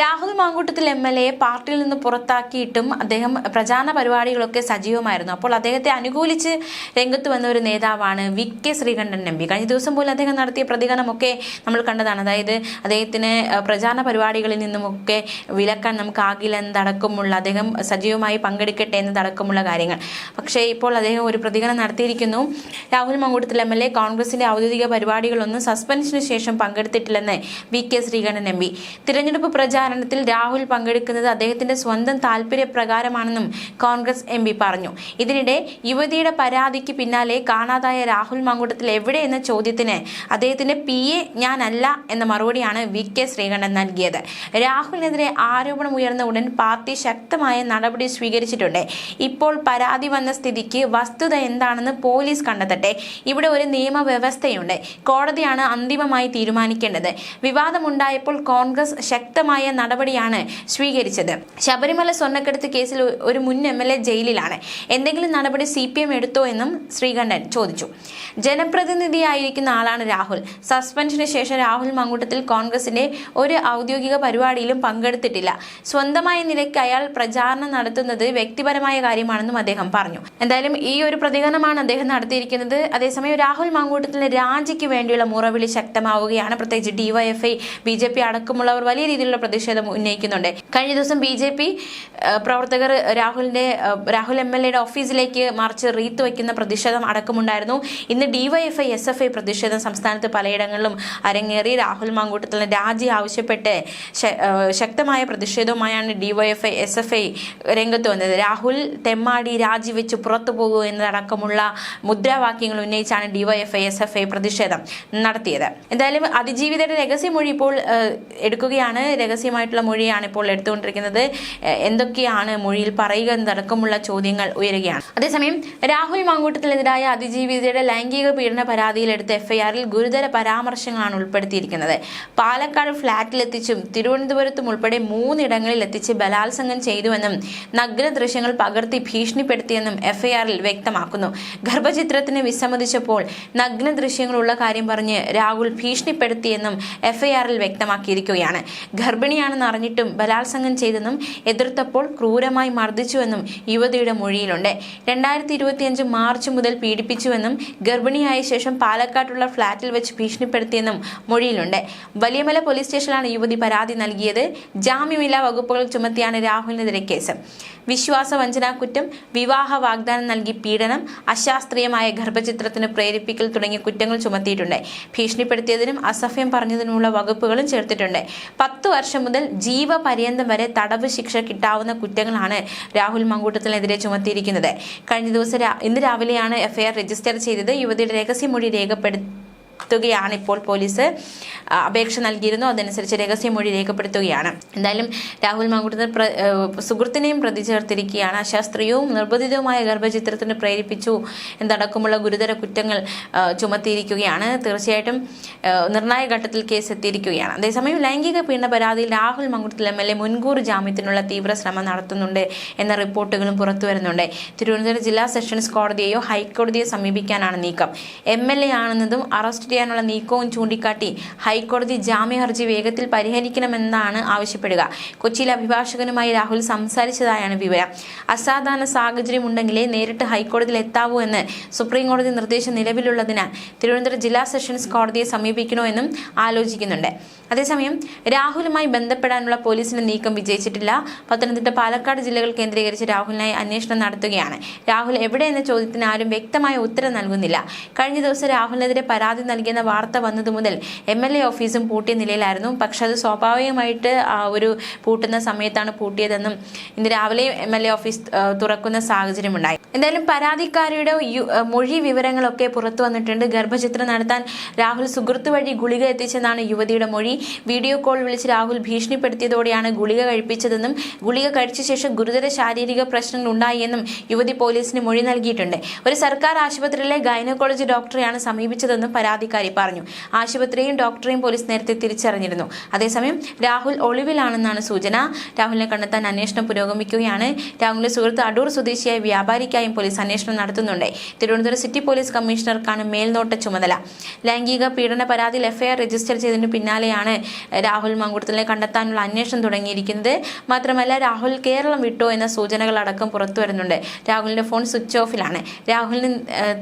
Rahul Mamkootathil M L A പാർട്ടിയിൽ നിന്ന് പുറത്താക്കിയിട്ടും അദ്ദേഹം പ്രചാരണ പരിപാടികളൊക്കെ സജീവമായിരുന്നു. അപ്പോൾ അദ്ദേഹത്തെ അനുകൂലിച്ച് രംഗത്ത് വന്ന ഒരു നേതാവാണ് V K Sreekandan M P കഴിഞ്ഞ ദിവസം പോലും അദ്ദേഹം നടത്തിയ പ്രതികരണമൊക്കെ നമ്മൾ കണ്ടതാണ്. അതായത് അദ്ദേഹത്തിന് പ്രചാരണ പരിപാടികളിൽ നിന്നുമൊക്കെ വിലക്കാൻ നമുക്കാകില്ല എന്നതടക്കമുള്ള അദ്ദേഹം സജീവമായി പങ്കെടുക്കട്ടെ എന്നതടക്കമുള്ള കാര്യങ്ങൾ. പക്ഷേ ഇപ്പോൾ അദ്ദേഹം ഒരു പ്രതികരണം നടത്തിയിരിക്കുന്നു. Rahul Mamkootathil M L A കോൺഗ്രസിന്റെ ഔദ്യോഗിക പരിപാടികളൊന്നും സസ്പെൻഷന് ശേഷം പങ്കെടുത്തിട്ടില്ലെന്ന് V K Sreekandan M P തിരഞ്ഞെടുപ്പ് പ്രചാരണത്തിൽ രാഹുൽ പങ്കെടുക്കുന്നത് അദ്ദേഹത്തിന്റെ സ്വന്തം താല്പര്യപ്രകാരമാണെന്നും കോൺഗ്രസ് എം പറഞ്ഞു. ഇതിനിടെ യുവതിയുടെ പരാതിക്ക് പിന്നാലെ കാണാതായ രാഹുൽ മങ്കൂട്ടത്തിൽ എവിടെ എന്ന ചോദ്യത്തിന് അദ്ദേഹത്തിന്റെ പി എ ഞാനല്ല എന്ന മറുപടിയാണ് വി കെ ശ്രീകണ്ഠൻ നൽകിയത്. രാഹുലിനെതിരെ ആരോപണം ഉയർന്ന ഉടൻ പാർട്ടി ശക്തമായ നടപടി സ്വീകരിച്ചിട്ടുണ്ട്. ഇപ്പോൾ പരാതി വന്ന സ്ഥിതിക്ക് വസ്തുത എന്താണെന്ന് പോലീസ് കണ്ടെത്തട്ടെ. ഇവിടെ ഒരു നിയമവ്യവസ്ഥയുണ്ട്. കോടതിയാണ് അന്തിമമായി തീരുമാനിക്കേണ്ടത്. വിവാദമുണ്ടായപ്പോൾ കോൺഗ്രസ് ശക്തമായ നടപടിയാണ് സ്വീകരിച്ചത്. ശബരിമല സ്വർണക്കെടുത്ത് കേസിൽ ഒരു മുൻ എം എൽ എ ജയിലിലാണ്. എന്തെങ്കിലും നടപടി സി പി എം എടുത്തോ എന്നും ശ്രീകണ്ഠൻ ചോദിച്ചു. ജനപ്രതിനിധിയായിരിക്കുന്ന ആളാണ് രാഹുൽ. സസ്പെൻഷന് ശേഷം രാഹുൽ മങ്കൂട്ടത്തിൽ കോൺഗ്രസിന്റെ ഒരു ഔദ്യോഗിക പരിപാടിയിലും പങ്കെടുത്തിട്ടില്ല. സ്വന്തമായ നിലയ്ക്ക് അയാൾ പ്രചാരണം നടത്തുന്നത് വ്യക്തിപരമായ കാര്യമാണെന്നും അദ്ദേഹം പറഞ്ഞു. എന്തായാലും ഈ ഒരു പ്രതികരണമാണ് അദ്ദേഹം നടത്തിയിരിക്കുന്നത്. അതേസമയം രാഹുൽ മങ്കൂട്ടത്തിന്റെ രാജിക്ക് വേണ്ടിയുള്ള മുറവിളി ശക്തമാവുകയാണ്. പ്രത്യേകിച്ച് ഡിവൈഎഫ്ഐ ബി ജെ പി അടക്കമുള്ളവർ വലിയ രീതിയിലുള്ള പ്രതിഷേധം ഉന്നയിക്കുന്നുണ്ട്. കഴിഞ്ഞ ദിവസം ബി ജെ പി പ്രവർത്തകർ രാഹുലിന്റെ രാഹുൽ എം എൽ എയുടെ ഓഫീസിലേക്ക് മാർച്ച് റീത്ത് വയ്ക്കുന്ന പ്രതിഷേധം അടക്കമുണ്ടായിരുന്നു. ഇന്ന് ഡിവൈഎഫ്ഐ എസ് എഫ് ഐ പ്രതിഷേധം സംസ്ഥാനത്ത് പലയിടങ്ങളിലും അരങ്ങേറി രാഹുൽ മാങ്കൂട്ടത്തിലെ രാജി ആവശ്യപ്പെട്ട് ശക്തമായ പ്രതിഷേധവുമായാണ് ഡിവൈഎഫ്ഐ എസ് എഫ് ഐ രംഗത്ത് വന്നത്. രാഹുൽ തെമ്മാടി രാജിവെച്ച് പുറത്തു പോകൂ എന്നതടക്കമുള്ള മുദ്രാവാക്യങ്ങൾ ഉന്നയിച്ചാണ് ഡിവൈഎഫ്ഐ എസ് എഫ് ഐ പ്രതിഷേധം നടത്തിയത്. എന്തായാലും അതിജീവിതയുടെ രഹസ്യമൊഴി ഇപ്പോൾ എടുക്കുകയാണ്. എടുക്കുകയാണ് രഹസ്യമായിട്ടുള്ള മൊഴിയാണ് ഇപ്പോൾ എടുത്തുകൊണ്ടിരിക്കുന്നത്. എന്തൊക്കെയാണ് മൊഴിയിൽ പറയുക എന്നതടക്കമുള്ള ചോദ്യങ്ങൾ ഉയരുകയാണ്. അതേസമയം രാഹുൽ മാങ്കൂട്ടത്തിനെതിരായ അതിജീവിതയുടെ ലൈംഗിക പീഡന പരാതിയിൽ എടുത്ത എഫ്ഐആറിൽ ഗുരുതര പരാമർശങ്ങളാണ് ഉൾപ്പെടുത്തിയിരിക്കുന്നത്. പാലക്കാട് ഫ്ളാറ്റിലെത്തിച്ചും തിരുവനന്തപുരത്തും ഉൾപ്പെടെ മൂന്നിടങ്ങളിൽ എത്തിച്ച് ബലാത്സംഗം ചെയ്തുവെന്നും നഗ്ന ദൃശ്യങ്ങൾ പകർത്തി ഭീഷണിപ്പെടുത്തിയെന്നും എഫ്ഐആറിൽ വ്യക്തമാക്കുന്നു. ഗർഭചിത്രത്തിന് വിസമ്മതിച്ചപ്പോൾ നഗ്ന ദൃശ്യങ്ങളുള്ള കാര്യം പറഞ്ഞ് രാഹുൽ ഭീഷണിപ്പെടുത്തിയെന്നും എഫ്ഐആറിൽ വ്യക്തമാക്കിയിരിക്കുകയാണ്. ഗർഭിണിയാണെന്ന് അറിഞ്ഞിട്ടും ബലാത്സംഗം ചെയ്തെന്നും എതിർത്തപ്പോൾ ക്രൂരമായി മർദ്ദിച്ചുവെന്നും യുവതിയുടെ മൊഴിയിലുണ്ട്. രണ്ടായിരത്തി ഇരുപത്തിയഞ്ച് മാർച്ച് മുതൽ പീഡിപ്പിച്ചുവെന്നും ഗർഭിണിയായ ശേഷം പാലക്കാട്ടുള്ള ഫ്ളാറ്റിൽ വെച്ച് ഭീഷണിപ്പെടുത്തിയെന്നും മൊഴിയിലുണ്ട്. വലിയമല പോലീസ് സ്റ്റേഷനിലാണ് യുവതി പരാതി നൽകിയത്. ജാമ്യമില്ലാ വകുപ്പുകൾ ചുമത്തിയാണ് രാഹുലിനെതിരെ കേസ്. വിശ്വാസ വഞ്ചനാ കുറ്റം വിവാഹ വാഗ്ദാനം നൽകി പീഡനം അശാസ്ത്രീയമായ ഗർഭചിത്രത്തിന് പ്രേരിപ്പിക്കൽ തുടങ്ങിയ കുറ്റങ്ങൾ ചുമത്തിയിട്ടുണ്ട്. ഭീഷണിപ്പെടുത്തിയതിനും അസഭ്യം പറഞ്ഞതിനുമുള്ള വകുപ്പുകളും ചേർത്തിട്ടുണ്ട്. പത്തു വർഷം മുതൽ ജീവപര്യന്തം വരെ തടവ് ശിക്ഷ കിട്ടാവുന്ന കുറ്റങ്ങളാണ് രാഹുൽ മങ്കൂട്ടത്തിനെതിരെ ചുമത്തിയിരിക്കുന്നത്. കഴിഞ്ഞ ദിവസം ഇന്ന് രാവിലെയാണ് എഫ്ഐആർ രജിസ്റ്റർ ചെയ്തത്. യുവതിയുടെ രഹസ്യമൊഴി രേഖപ്പെടുത്തുകയാണ് ഇപ്പോൾ പോലീസ് അപേക്ഷ നൽകിയിരുന്നു. അതനുസരിച്ച് രഹസ്യമൊഴി രേഖപ്പെടുത്തുകയാണ്. എന്തായാലും രാഹുൽ മാങ്കൂട്ടത്തിൽ സുഹൃത്തിനെയും പ്രതി ചേർത്തിരിക്കുകയാണ് അശാസ്ത്രീയവും നിർബന്ധിതവുമായ ഗർഭചിത്രത്തിന് പ്രേരിപ്പിച്ചു എന്നടക്കമുള്ള ഗുരുതര കുറ്റങ്ങൾ ചുമത്തിയിരിക്കുകയാണ്. തീർച്ചയായിട്ടും നിർണായക ഘട്ടത്തിൽ കേസ് എത്തിയിരിക്കുകയാണ് അതേസമയം ലൈംഗിക പീഡന പരാതിയിൽ Rahul Mamkootathil M L A മുൻകൂർ ജാമ്യത്തിനുള്ള തീവ്ര ശ്രമം നടത്തുന്നുണ്ട് എന്ന റിപ്പോർട്ടുകളും പുറത്തുവരുന്നുണ്ട് തിരുവനന്തപുരം ജില്ലാ സെഷൻസ് കോടതിയെയോ ഹൈക്കോടതിയോ സമീപിക്കാനാണ് നീക്കം. എം എൽ എ ആണെന്നതും അറസ്റ്റ് ചെയ്യാനുള്ള നീക്കവും ചൂണ്ടിക്കാട്ടി ഹൈക്കോടതി ജാമ്യ ഹർജി വേഗത്തിൽ പരിഹരിക്കണമെന്നാണ് ആവശ്യപ്പെടുക. കൊച്ചിയിലെ അഭിഭാഷകനുമായി രാഹുൽ സംസാരിച്ചതായാണ് വിവരം. അസാധാരണ സാഹചര്യം ഉണ്ടെങ്കിലേ നേരിട്ട് ഹൈക്കോടതിയിൽ എത്താവൂ എന്ന് സുപ്രീം കോടതി നിർദ്ദേശം നിലവിലുള്ളതിനാൽ തിരുവനന്തപുരം ജില്ലാ സെഷൻസ് കോടതിയെ സമീപിക്കണോ എന്നും ആലോചിക്കുന്നുണ്ട്. അതേസമയം രാഹുലുമായി ബന്ധപ്പെടാനുള്ള പോലീസിന്റെ നീക്കം വിജയിച്ചിട്ടില്ല. പത്തനംതിട്ട പാലക്കാട് ജില്ലകൾ കേന്ദ്രീകരിച്ച് രാഹുലിനായി അന്വേഷണം നടത്തുകയാണ്. രാഹുൽ എവിടെ എന്ന ചോദ്യത്തിന് ആരും വ്യക്തമായ ഉത്തരം നൽകുന്നില്ല. കഴിഞ്ഞ ദിവസം രാഹുലിനെതിരെ പരാതി നൽകിയെന്ന വാർത്ത വന്നതു മുതൽ എം എൽ എ ഓഫീസും പൂട്ടിയ നിലയിലായിരുന്നു. പക്ഷെ അത് സ്വാഭാവികമായിട്ട് ഒരു പൂട്ടുന്ന സമയത്താണ് പൂട്ടിയതെന്നും ഇന്ന് രാവിലെ എം എൽ എ ഓഫീസ് തുറക്കുന്ന സാഹചര്യമുണ്ടായി. എന്തായാലും പരാതിക്കാരിയുടെ മൊഴി വിവരങ്ങളൊക്കെ പുറത്തു വന്നിട്ടുണ്ട്. ഗർഭചിത്രം നടത്താൻ രാഹുൽ സുഹൃത്തു വഴി ഗുളിക എത്തിച്ചെന്നാണ് യുവതിയുടെ മൊഴി. വീഡിയോ കോൾ വിളിച്ച് രാഹുൽ ഭീഷണിപ്പെടുത്തിയതോടെയാണ് ഗുളിക കഴിപ്പിച്ചതെന്നും ഗുളിക കഴിച്ച ശേഷം ഗുരുതര ശാരീരിക പ്രശ്നങ്ങൾ ഉണ്ടായി എന്നും യുവതി പോലീസിന് മൊഴി നൽകിയിട്ടുണ്ട്. ഒരു സർക്കാർ ആശുപത്രിയിലെ ഗൈനക്കോളജി ഡോക്ടറെയാണ് സമീപിച്ചതെന്നും പരാതിക്കാരി പറഞ്ഞു. ആശുപത്രിയും ഡോക്ടറെയും പോലീസ് നേരത്തെ തിരിച്ചറിഞ്ഞിരുന്നു. അതേസമയം രാഹുൽ ഒളിവിലാണെന്നാണ് സൂചന. രാഹുലിനെ കണ്ടെത്താൻ അന്വേഷണം പുരോഗമിക്കുകയാണ്. രാഹുലിന്റെ സുഹൃത്ത് അടൂർ സ്വദേശിയായ വ്യാപാരിക്കായും പോലീസ് അന്വേഷണം നടത്തുന്നുണ്ട്. തിരുവനന്തപുരം സിറ്റി പോലീസ് കമ്മീഷണർക്കാണ് മേൽനോട്ട ചുമതല. ലൈംഗിക പീഡന പരാതിയിൽ എഫ്ഐആർ രജിസ്റ്റർ ചെയ്തതിനു പിന്നാലെയാണ് ശേഷമാണ് രാഹുൽ മങ്കുടത്തിനെ കണ്ടെത്താനുള്ള അന്വേഷണം തുടങ്ങിയിരിക്കുന്നത്. മാത്രമല്ല രാഹുൽ കേരളം വിട്ടോ എന്ന സൂചനകളടക്കം പുറത്തു വരുന്നുണ്ട്. രാഹുലിന്റെ ഫോൺ സ്വിച്ച് ഓഫിലാണ്. രാഹുലിനെ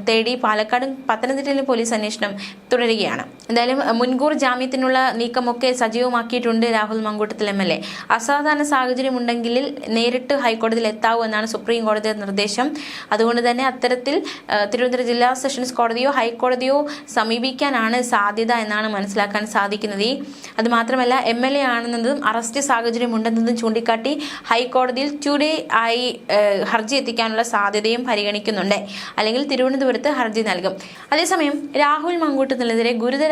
തേടി പാലക്കാടും പത്തനംതിട്ടയിലും പോലീസ് അന്വേഷണം തുടരുകയാണ്. എന്തായാലും മുൻകൂർ ജാമ്യത്തിനുള്ള നീക്കമൊക്കെ സജീവമാക്കിയിട്ടുണ്ട് Rahul Mamkootathil M L A. അസാധാരണ സാഹചര്യം ഉണ്ടെങ്കിൽ നേരിട്ട് ഹൈക്കോടതിയിൽ എത്താവൂ എന്നാണ് സുപ്രീം കോടതിയുടെ നിർദ്ദേശം. അതുകൊണ്ട് തന്നെ അത്തരത്തിൽ തിരുവനന്തപുരം ജില്ലാ സെഷൻസ് കോടതിയോ ഹൈക്കോടതിയോ സമീപിക്കാനാണ് സാധ്യത എന്നാണ് മനസ്സിലാക്കാൻ സാധിക്കുന്നത്. അതുമാത്രമല്ല അത് എം എൽ എ ആണെന്നതും അറസ്റ്റ് സാഹചര്യം ഉണ്ടെന്നതും ചൂണ്ടിക്കാട്ടി ഹൈക്കോടതിയിൽ ടുഡേ ആയി ഹർജി എത്തിക്കാനുള്ള സാധ്യതയും പരിഗണിക്കുന്നുണ്ട്. അല്ലെങ്കിൽ തിരുവനന്തപുരത്ത് ഹർജി നൽകും. അതേസമയം രാഹുൽ മങ്കൂട്ടത്തിനെതിരെ ഗുരുതര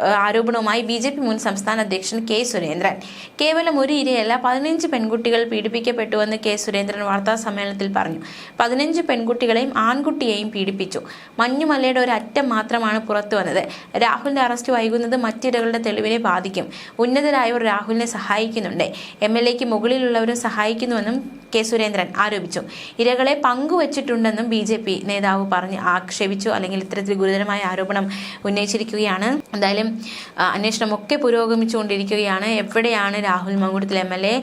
ആരോപണവുമായി ബി ജെ പി മുൻ സംസ്ഥാന അധ്യക്ഷൻ കെ സുരേന്ദ്രൻ. കേവലം ഒരു ഇരയല്ല പതിനഞ്ച് പെൺകുട്ടികൾ പീഡിപ്പിക്കപ്പെട്ടുവെന്ന് കെ സുരേന്ദ്രൻ വാർത്താ സമ്മേളനത്തിൽ പറഞ്ഞു. പതിനഞ്ച് പെൺകുട്ടികളെയും ആൺകുട്ടിയെയും പീഡിപ്പിച്ചു. മഞ്ഞുമലയുടെ ഒരു അറ്റം മാത്രമാണ് പുറത്തു വന്നത്. രാഹുലിന്റെ അറസ്റ്റ് വൈകുന്നത് മറ്റിരകളുടെ തെളിവിനെ ബാധിക്കും. ഉന്നതരായവർ രാഹുലിനെ സഹായിക്കുന്നുണ്ട്. എം എൽ എക്ക് മുകളിലുള്ളവരും സഹായിക്കുന്നുവെന്നും കെ സുരേന്ദ്രൻ ആരോപിച്ചു. ഇരകളെ പങ്കുവച്ചിട്ടുണ്ടെന്നും ബി ജെ പി നേതാവ് പറഞ്ഞ് ആക്ഷേപിച്ചു. അല്ലെങ്കിൽ ഇത്തരത്തിൽ ഗുരുതരമായ ആരോപണം ഉന്നയിച്ചിരിക്കുകയാണ്. എന്തായാലും അന്വേഷണമൊക്കെ പുരോഗമിച്ചുകൊണ്ടിരിക്കുകയാണ്. എവിടെയാണ് Rahul Mamkootathil M L A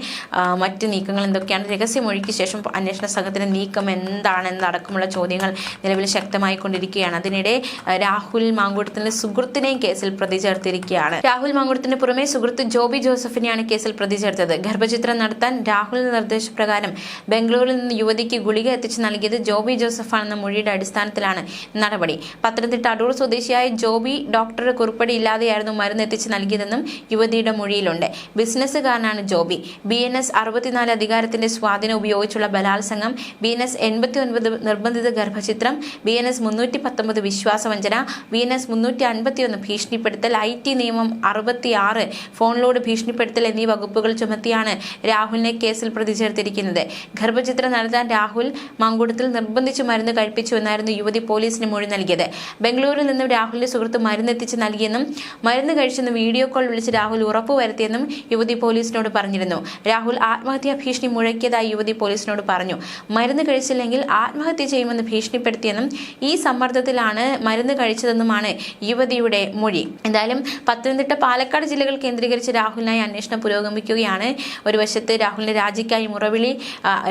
മറ്റ് നീക്കങ്ങൾ എന്തൊക്കെയാണ്? രഹസ്യമൊഴിക്ക് ശേഷം അന്വേഷണ സംഘത്തിന്റെ നീക്കം എന്താണെന്നടക്കമുള്ള ചോദ്യങ്ങൾ നിലവിൽ ശക്തമായിക്കൊണ്ടിരിക്കുകയാണ്. അതിനിടെ ആ, രാഹുൽ മാങ്കുടത്തിന്റെ സുഹൃത്തിനെയും കേസിൽ പ്രതി ചേർത്തിരിക്കുകയാണ്. രാഹുൽ മാങ്കുടത്തിന് പുറമെ സുഹൃത്ത് ജോബി ജോസഫിനെയാണ് കേസിൽ പ്രതി ചേർത്തത്. ഗർഭചിത്രം നടത്താൻ രാഹുലിന്റെ നിർദ്ദേശപ്രകാരം ബംഗളൂരിൽ നിന്ന് യുവതിക്ക് ഗുളിക എത്തിച്ച് നൽകിയത് ജോബി ജോസഫാണെന്ന മൊഴിയുടെ അടിസ്ഥാനത്തിലാണ് നടപടി. പത്തനംതിട്ട അടൂർ സ്വദേശിയായ ജോബി ഡോക്ടറുടെ കുറിപ്പടി ഇല്ലാതെയായിരുന്നു മരുന്ന് എത്തിച്ച് നൽകിയതെന്നും യുവതിയുടെ മൊഴിയിലുണ്ട്. ബിസിനസ്സുകാരനാണ് ജോബി. ബി എൻ എസ് അറുപത്തിനാല് അധികാരത്തിന്റെ സ്വാധീനം ഉപയോഗിച്ചുള്ള ബലാത്സംഗം ബി എൻ എസ് എൺപത്തി ഒൻപത് നിർബന്ധിത ഗർഭചിത്രം ബി എൻ എസ് മുന്നൂറ്റി പത്തൊമ്പത് വിശ്വാസവഞ്ചന ബി എൻ എസ് മുന്നൂറ്റി അൻപത്തി ഒന്ന് ഭീഷണിപ്പെടുത്തൽ ഐ ടി നിയമം അറുപത്തി ആറ് ഫോണിലോട് ഭീഷണിപ്പെടുത്തൽ എന്നീ വകുപ്പുകൾ ചുമത്തിയാണ് രാഹുലിനെ കേസിൽ പ്രതി ചേർത്തിരിക്കുന്നത്. ഗർഭചിത്രം നടത്താൻ രാഹുൽ മങ്കുടത്തിൽ നിർബന്ധിച്ചു മരുന്ന് കഴിപ്പിച്ചു എന്നായിരുന്നു യുവതി പോലീസിന് മൊഴി നൽകിയത്. ബംഗളൂരിൽ നിന്നും രാഹുലിന്റെ സുഹൃത്ത് മരുന്ന് എത്തിച്ച് നൽകിയെന്നും മരുന്ന് കഴിച്ചെന്ന് വീഡിയോ കോൾ വിളിച്ച് രാഹുൽ ഉറപ്പുവരുത്തിയെന്നും യുവതി പോലീസിനോട് പറഞ്ഞിരുന്നു. രാഹുൽ ആത്മഹത്യാ ഭീഷണി മുഴക്കിയതായി യുവതി പോലീസിനോട് പറഞ്ഞു. മരുന്ന് കഴിച്ചില്ലെങ്കിൽ ആത്മഹത്യ ചെയ്യുമെന്ന് ഭീഷണിപ്പെടുത്തിയെന്നും ഈ സമ്മർദ്ദത്തിലാണ് മരുന്ന് കഴിച്ചതെന്നുമാണ് യുവതിയുടെ മൊഴി. എന്തായാലും പത്തനംതിട്ട പാലക്കാട് ജില്ലകൾ കേന്ദ്രീകരിച്ച് രാഹുലിനായി അന്വേഷണം പുരോഗമിക്കുകയാണ്. ഒരു വശത്ത് രാഹുലിന്റെ രാജിക്കായി മുറവിളി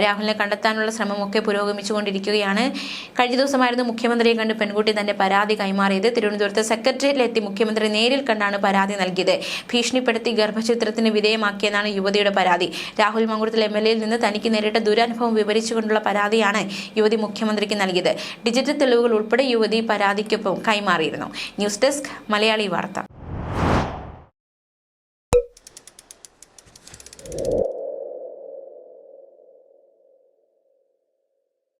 രാഹുലിനെ കണ്ടെത്താനുള്ള ശ്രമമൊക്കെ പുരോഗമിച്ചുകൊണ്ടിരിക്കുകയാണ്. കഴിഞ്ഞ ദിവസമായിരുന്നു മുഖ്യമന്ത്രിയെ കണ്ട് പെൺകുട്ടി തന്റെ പരാതി കൈമാറിയത്. തിരുവനന്തപുരത്ത് സെക്രട്ടേറിയറ്റിലെത്തി മുഖ്യമന്ത്രി നേരിൽ കണ്ടാണ് പരാതി നൽകിയത്. ഭീഷണിപ്പെടുത്തി ഗർഭചിത്രത്തിന് വിധേയമാക്കിയെന്നാണ് യുവതിയുടെ പരാതി. രാഹുൽ മങ്കുളത്തിൽ എം എൽ എയിൽ നിന്ന് തനിക്ക് നേരിട്ട ദുരനുഭവം വിവരിച്ചുകൊണ്ടുള്ള പരാതിയാണ് യുവതി മുഖ്യമന്ത്രിക്ക് നൽകിയത്. ഡിജിറ്റൽ തെളിവുകൾ ഉൾപ്പെടെ യുവതി പരാതിക്കൊപ്പം കൈമാറിയിരുന്നു. News desk Malayali Vartha.